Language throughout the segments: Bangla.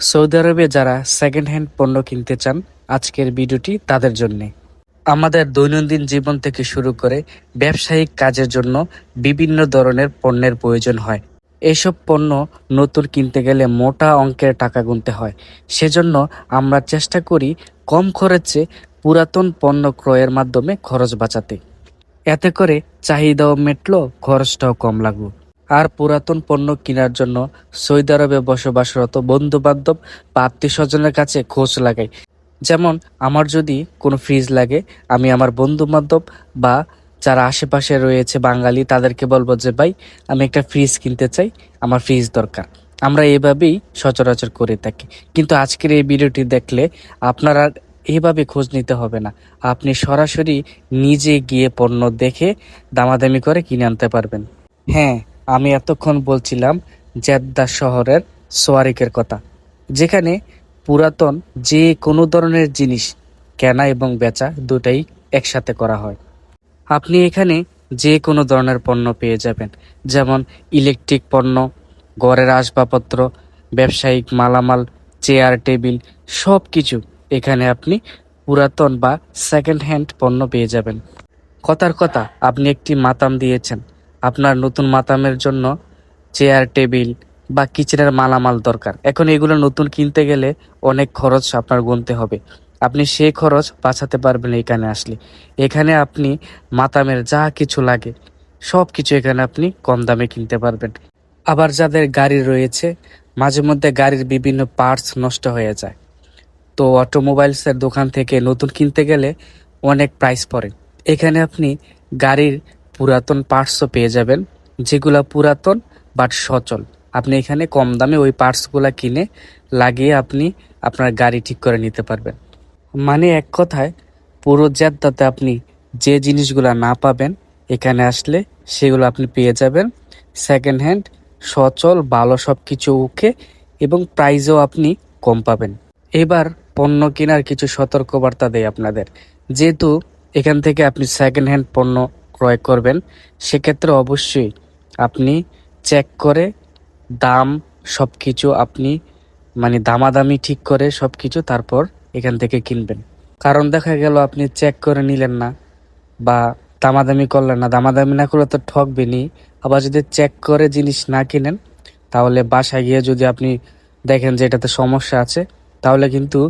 সৌদি আরবে যারা সেকেন্ড হ্যান্ড পণ্য কিনতে চান, আজকের ভিডিওটি তাদের জন্যে। আমাদের দৈনন্দিন জীবন থেকে শুরু করে ব্যবসায়িক কাজের জন্য বিভিন্ন ধরনের পণ্যের প্রয়োজন হয়। এইসব পণ্য নতুন কিনতে গেলে মোটা অঙ্কের টাকা গুনতে হয়। সেজন্য আমরা চেষ্টা করি কম খরচে পুরাতন পণ্য ক্রয়ের মাধ্যমে খরচ বাঁচাতে। এতে করে চাহিদাও মেটলো, খরচটাও কম লাগল। আর পুরাতন পণ্য কেনার জন্য সৌদি আরবে বসবাসরত বন্ধু বান্ধব বা আত্মীয় স্বজনের কাছে খোঁজ লাগাই। যেমন, আমার যদি কোনো ফ্রিজ লাগে, আমি আমার বন্ধু বান্ধব বা যারা আশেপাশে রয়েছে বাঙালি, তাদেরকে বলব যে, ভাই, আমি একটা ফ্রিজ কিনতে চাই, আমার ফ্রিজ দরকার। আমরা এভাবেই সচরাচর করে থাকি। কিন্তু আজকের এই ভিডিওটি দেখলে আপনারা এভাবে খোঁজ নিতে হবে না। আপনি সরাসরি নিজে গিয়ে পণ্য দেখে দামাদামি করে কিনে আনতে পারবেন। হ্যাঁ আমি এতক্ষণ বলছিলাম জেদ্দা শহরের সোয়ারিকের কথা, যেখানে পুরাতন যে কোনো ধরনের জিনিস, কেনা এবং বেচা দুটাই একসাথে করা হয়। আপনি এখানে যে কোনো ধরনের পণ্য পেয়ে যাবেন, যেমন ইলেকট্রিক পণ্য, ঘরের আসবাবপত্র, ব্যবসায়িক মালামাল, চেয়ার, টেবিল সব কিছু এখানে আপনি পুরাতন বা সেকেন্ড হ্যান্ড পণ্য পেয়ে যাবেন। কথার কথা, আপনি একটি মাতাম দিয়েছেন। আপনার নতুন মাতামের জন্য চেয়ার টেবিল বা কিচেনের মালামাল দরকার। এখন এগুলো নতুন কিনতে গেলে অনেক খরচ আপনার গুনতে হবে। আপনি সেই খরচ বাঁচাতে পারবেন এখানে আসলে। এখানে আপনি মাতামের যা কিছু লাগে সব কিছু এখানে আপনি কম দামে কিনতে পারবেন। আবার যাদের গাড়ি রয়েছে, মাঝে মধ্যে গাড়ির বিভিন্ন পার্টস নষ্ট হয়ে যায়। তো অটোমোবাইলসের দোকান থেকে নতুন কিনতে গেলে অনেক প্রাইস পড়ে। এখানে আপনি গাড়ির পুরাতন পার্টসও পেয়ে যাবেন, যেগুলা পুরাতন বাট সচল। আপনি এখানে কম দামে ওই পার্টসগুলা কিনে লাগিয়ে আপনি আপনার গাড়ি ঠিক করে নিতে পারবেন। মানে এক কথায়, পুরো আপনি যে জিনিসগুলা না পাবেন, এখানে আসলে সেগুলো আপনি পেয়ে যাবেন। সেকেন্ড হ্যান্ড সচল, ভালো সব কিছু ওকে, এবং প্রাইজও আপনি কম পাবেন। এবার পণ্য কেনার কিছু সতর্কবার্তা দেয় আপনাদের। যেহেতু এখান থেকে আপনি সেকেন্ড হ্যান্ড পণ্য ক্রয় করবেন, সেক্ষেত্রে অবশ্যই আপনি চেক করে দাম সব কিছু আপনি মানে দামাদামি ঠিক করে সব কিছু তারপর এখান থেকে কিনবেন। কারণ দেখা গেল আপনি চেক করে নিলেন না বা দামাদামি করলেন না, দামাদামি না করলে তো ঠকবেনই। আবার যদি চেক করে জিনিস না কিনেন, তাহলে বাসায় গিয়ে যদি আপনি দেখেন যে এটাতে সমস্যা আছে, তাহলে কিন্তু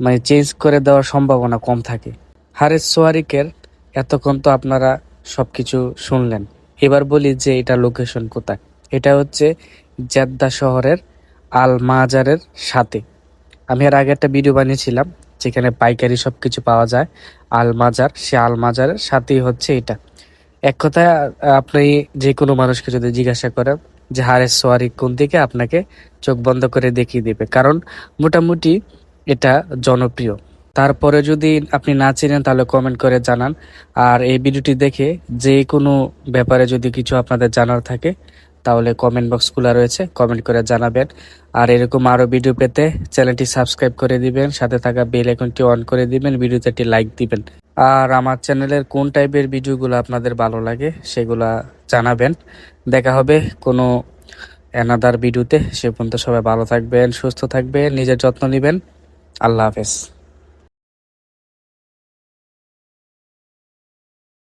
মানে চেঞ্জ করে দেওয়ার সম্ভাবনা কম থাকে। হারেস সোয়ারিকের এতক্ষণ তো আপনারা সব কিছু শুনলেন। এবার বলি যে এটা লোকেশন কোথায়। এটা হচ্ছে জেদ্দা শহরের আল মাজারের সাথে। আমি এর আগে একটা ভিডিও বানিয়েছিলাম, যেখানে পাইকারি সব কিছু পাওয়া যায়। আল মাজার, সে আল মাজারের সাথেই হচ্ছে এটা। এক কথায়, আপনি যে কোনো মানুষকে যদি জিজ্ঞাসা করেন যে হারেস সোয়ারি কোন দিকে? আপনাকে চোখ বন্ধ করে দেখিয়ে দেবে। কারণ মোটামুটি এটা জনপ্রিয়। তারপরে যদি আপনি না চিনেন, তাহলে কমেন্ট করে জানান। আর এই ভিডিওটি দেখে যে কোনো ব্যাপারে যদি কিছু আপনাদের জানার থাকে, তাহলে কমেন্ট বক্স খোলা রয়েছে কমেন্ট করে জানাবেন। আর এরকম আরও ভিডিও পেতে চ্যানেলটি সাবস্ক্রাইব করে দিবেন, সাথে থাকা বেল আইকনটি অন করে দিবেন ভিডিওতে একটি লাইক দিবেন। আর আমার চ্যানেলের কোন টাইপের ভিডিওগুলো আপনাদের ভালো লাগে, সেগুলা জানাবেন। দেখা হবে কোনো অ্যানাদার ভিডিওতে সে পর্যন্ত সবাই ভালো থাকবেন, সুস্থ থাকবেন, নিজের যত্ন নেবেন। আল্লাহ হাফেজ।